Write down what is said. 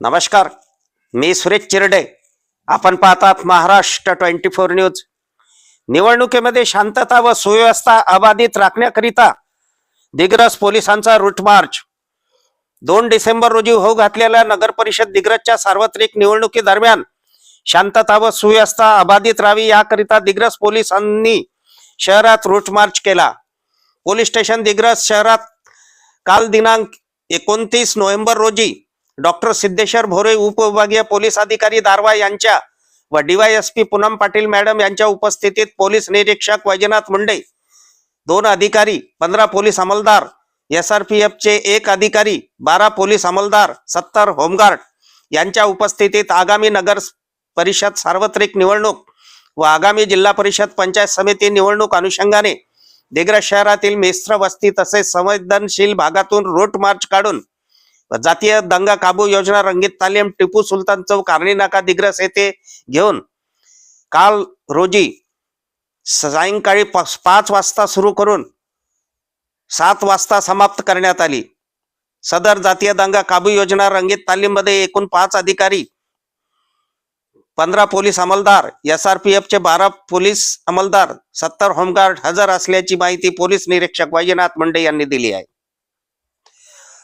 नमस्कार मी सुरेश चिरडे. आपण पाहतात महाराष्ट्र ट्वेंटी फोर न्यूज. निवडणुकीमध्ये शांतता व सुव्यवस्था अबाधित राखण्याकरिता दिग्रस पोलिसांचा रूट मार्च दोन डिसेंबर रोजी होऊ घातलेल्या नगर परिषद दिग्रसच्या सार्वत्रिक निवडणुकीदरम्यान शांतता व सुव्यवस्था अबाधित राहावी याकरिता दिग्रस पोलिसांनी शहरात रूट मार्च केला. पोलीस स्टेशन दिग्रस शहरात काल दिनांक एकोणतीस नोव्हेंबर रोजी डॉक्टर सिद्धेश्वर भोरे उपविभागीय पोलीस अधिकारी दारवा यांच्या व डीवायएसपी पूनम पाटील मॅडम यांच्या उपस्थितीत पोलीस निरीक्षक वैजनाथ मुंडे दोन अधिकारी पंधरा पोलीस अंमलदार एस आर पी चे एक अधिकारी बारा पोलीस अंमलदार सत्तर होमगार्ड यांच्या उपस्थितीत आगामी नगर परिषद सार्वत्रिक निवडणूक व आगामी जिल्हा परिषद पंचायत समिती निवडणूक अनुषंगाने दिग्रस शहरातील मिश्र वस्ती तसेच संवेदनशील भागातून रूट मार्च काढून जातीय दंगा काबू योजना रंगीत तालीम टिपू सुलतान चौक आर्णी नाका दिग्रस येथे घेऊन काल रोजी सायंकाळी पाच पाच वाजता सुरू करून सात वाजता समाप्त करण्यात आली. सदर जातीय दंगा काबू योजना रंगीत तालीममध्ये एकूण पाच अधिकारी पंधरा पोलीस अंमलदार एस आर पी एफ चे बारा पोलीस अंमलदार सत्तर होमगार्ड हजर असल्याची माहिती पोलीस निरीक्षक वैजनाथ मुंडे यांनी दिली आहे.